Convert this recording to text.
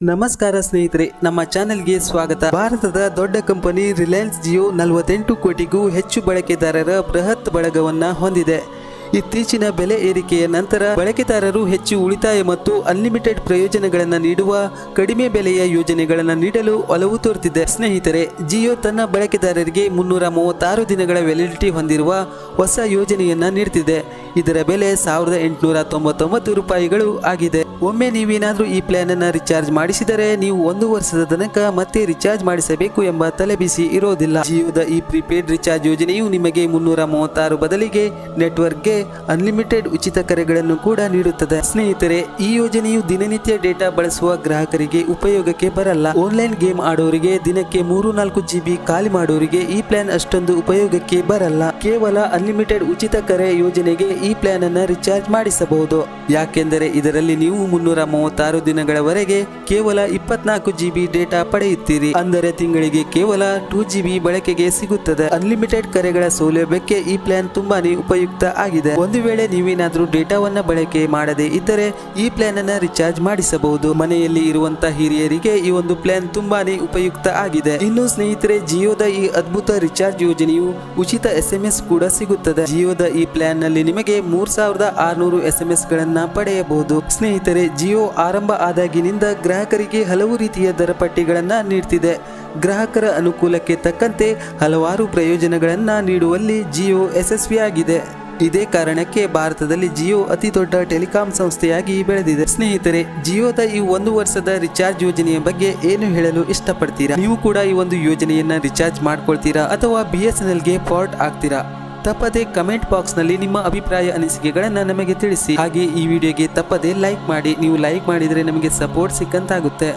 ನಮಸ್ಕಾರ ಸ್ನೇಹಿತರೆ, ನಮ್ಮ ಚಾನೆಲ್ಗೆ ಸ್ವಾಗತ. ಭಾರತದ ದೊಡ್ಡ ಕಂಪನಿ ರಿಲಯನ್ಸ್ ಜಿಯೋ ನಲವತ್ತೆಂಟು ಕೋಟಿಗೂ ಹೆಚ್ಚು ಬಳಕೆದಾರರ ಬೃಹತ್ ಬಳಗವನ್ನು ಹೊಂದಿದೆ. ಇತ್ತೀಚಿನ ಬೆಲೆ ಏರಿಕೆಯ ನಂತರ ಬಳಕೆದಾರರು ಹೆಚ್ಚು ಉಳಿತಾಯ ಮತ್ತು ಅನ್ಲಿಮಿಟೆಡ್ ಪ್ರಯೋಜನಗಳನ್ನು ನೀಡುವ ಕಡಿಮೆ ಬೆಲೆಯ ಯೋಜನೆಗಳನ್ನು ನೀಡಲು ಒಲವು ತೋರುತ್ತಿದೆ. ಸ್ನೇಹಿತರೆ, ಜಿಯೋ ತನ್ನ ಬಳಕೆದಾರರಿಗೆ ಮುನ್ನೂರ ಮೂವತ್ತಾರು ದಿನಗಳ ವ್ಯಾಲಿಡಿಟಿ ಹೊಂದಿರುವ ಹೊಸ ಯೋಜನೆಯನ್ನು ನೀಡುತ್ತಿದೆ ಇದರ ಬೆಲೆ ಸಾವಿರದ ಎಂಟುನೂರ ತೊಂಬತ್ತೊಂಬತ್ತು ರೂಪಾಯಿಗಳು ಆಗಿದೆ. ಒಮ್ಮೆ ನೀವೇನಾದರೂ ಈ ಪ್ಲಾನ್ ಅನ್ನು ರಿಚಾರ್ಜ್ ಮಾಡಿಸಿದರೆ ನೀವು ಒಂದು ವರ್ಷದ ತನಕ ಮತ್ತೆ ರಿಚಾರ್ಜ್ ಮಾಡಿಸಬೇಕು ಎಂಬ ತಲೆಬಿಸಿ ಇರೋದಿಲ್ಲ. ಜಿಯೋದ ಈ ಪ್ರಿಪೇಡ್ ರಿಚಾರ್ಜ್ ಯೋಜನೆಯು ನಿಮಗೆ ಮುನ್ನೂರ ಮೂವತ್ತಾರು ಬದಲಿಗೆ ನೆಟ್ವರ್ಕ್ಗೆ ಅನ್ಲಿಮಿಟೆಡ್ ಉಚಿತ ಕರೆಗಳನ್ನು ಕೂಡ ನೀಡುತ್ತದೆ. ಸ್ನೇಹಿತರೆ, ಈ ಯೋಜನೆಯು ದಿನನಿತ್ಯ ಡೇಟಾ ಬಳಸುವ ಗ್ರಾಹಕರಿಗೆ ಉಪಯೋಗಕ್ಕೆ ಬರಲ್ಲ. ಆನ್ಲೈನ್ ಗೇಮ್ ಆಡೋರಿಗೆ ದಿನಕ್ಕೆ ಮೂರು ನಾಲ್ಕು ಜಿಬಿ ಖಾಲಿ ಮಾಡೋರಿಗೆ ಈ ಪ್ಲಾನ್ ಅಷ್ಟೊಂದು ಉಪಯೋಗಕ್ಕೆ ಬರಲ್ಲ. ಕೇವಲ ಅನ್ಲಿಮಿಟೆಡ್ ಉಚಿತ ಕರೆ ಯೋಜನೆಗೆ ಈ ಪ್ಲಾನ್ ಅನ್ನು ರಿಚಾರ್ಜ್ ಮಾಡಿಸಬಹುದು. ಯಾಕೆಂದರೆ ಇದರಲ್ಲಿ ನೀವು ಮುನ್ನೂರ ಮೂವತ್ತಾರು ದಿನಗಳವರೆಗೆ ಕೇವಲ ಇಪ್ಪತ್ನಾಲ್ಕು ಜಿಬಿ ಡೇಟಾ ಪಡೆಯುತ್ತೀರಿ. ಅಂದರೆ ತಿಂಗಳಿಗೆ ಕೇವಲ ಟೂ ಜಿಬಿ ಬಳಕೆಗೆ ಸಿಗುತ್ತದೆ. ಅನ್ಲಿಮಿಟೆಡ್ ಕರೆಗಳ ಸೌಲಭ್ಯಕ್ಕೆ ಈ ಪ್ಲಾನ್ ತುಂಬಾನೇ ಉಪಯುಕ್ತ ಆಗಿದೆ. ಒಂದು ವೇಳೆ ನೀವೇನಾದ್ರೂ ಡೇಟಾವನ್ನ ಬಳಕೆ ಮಾಡದೇ ಇದ್ದರೆ ಈ ಪ್ಲಾನ್ ಅನ್ನ ರಿಚಾರ್ಜ್ ಮಾಡಿಸಬಹುದು. ಮನೆಯಲ್ಲಿ ಇರುವಂತಹ ಹಿರಿಯರಿಗೆ ಈ ಒಂದು ಪ್ಲಾನ್ ತುಂಬಾನೇ ಉಪಯುಕ್ತ ಆಗಿದೆ. ಇನ್ನು ಸ್ನೇಹಿತರೆ, ಜಿಯೋದ ಈ ಅದ್ಭುತ ರಿಚಾರ್ಜ್ ಯೋಜನೆಯು ಉಚಿತ ಎಸ್ ಎಂ ಕೂಡ ಸಿಗುತ್ತದೆ. ಜಿಯೋದ ಈ ಪ್ಲಾನ್ನಲ್ಲಿ ನಿಮಗೆ ಮೂರ್ ಸಾವಿರದ ಆರ್ನೂರು ಎಸ್ ಎಂ ಎಸ್ ಗಳನ್ನ ಪಡೆಯಬಹುದು. ಸ್ನೇಹಿತರೆ, ಜಿಯೋ ಆರಂಭ ಆದಾಗಿನಿಂದ ಗ್ರಾಹಕರಿಗೆ ಹಲವು ರೀತಿಯ ದರ ಪಟ್ಟಿಗಳನ್ನ ನೀಡ್ತಿದೆ. ಗ್ರಾಹಕರ ಅನುಕೂಲಕ್ಕೆ ತಕ್ಕಂತೆ ಹಲವಾರು ಪ್ರಯೋಜನಗಳನ್ನು ನೀಡುವಲ್ಲಿ ಜಿಯೋ ಯಶಸ್ವಿಯಾಗಿದೆ. ಇದೇ ಕಾರಣಕ್ಕೆ ಭಾರತದಲ್ಲಿ ಜಿಯೋ ಅತಿ ದೊಡ್ಡ ಟೆಲಿಕಾಂ ಸಂಸ್ಥೆಯಾಗಿ ಬೆಳೆದಿದೆ. ಸ್ನೇಹಿತರೆ, ಜಿಯೋದ ಈ ಒಂದು ವರ್ಷದ ರಿಚಾರ್ಜ್ ಯೋಜನೆಯ ಬಗ್ಗೆ ಏನು ಹೇಳಲು ಇಷ್ಟಪಡ್ತೀರಾ? ನೀವು ಕೂಡ ಈ ಒಂದು ಯೋಜನೆಯನ್ನ ರಿಚಾರ್ಜ್ ಮಾಡ್ಕೊಳ್ತೀರಾ ಅಥವಾ ಬಿ ಎಸ್ ಎನ್ ಎಲ್ಗೆ ಪೋರ್ಟ್ ಆಗ್ತೀರಾ? ತಪ್ಪದೆ ಕಮೆಂಟ್ ಬಾಕ್ಸ್ನಲ್ಲಿ ನಿಮ್ಮ ಅಭಿಪ್ರಾಯ ಅನಿಸಿಕೆಗಳನ್ನ ನಮಗೆ ತಿಳಿಸಿ. ಹಾಗೆ ಈ ವಿಡಿಯೋಗೆ ತಪ್ಪದೆ ಲೈಕ್ ಮಾಡಿ. ನೀವು ಲೈಕ್ ಮಾಡಿದ್ರೆ ನಮಗೆ ಸಪೋರ್ಟ್ ಸಿಕ್ಕಂತಾಗುತ್ತೆ.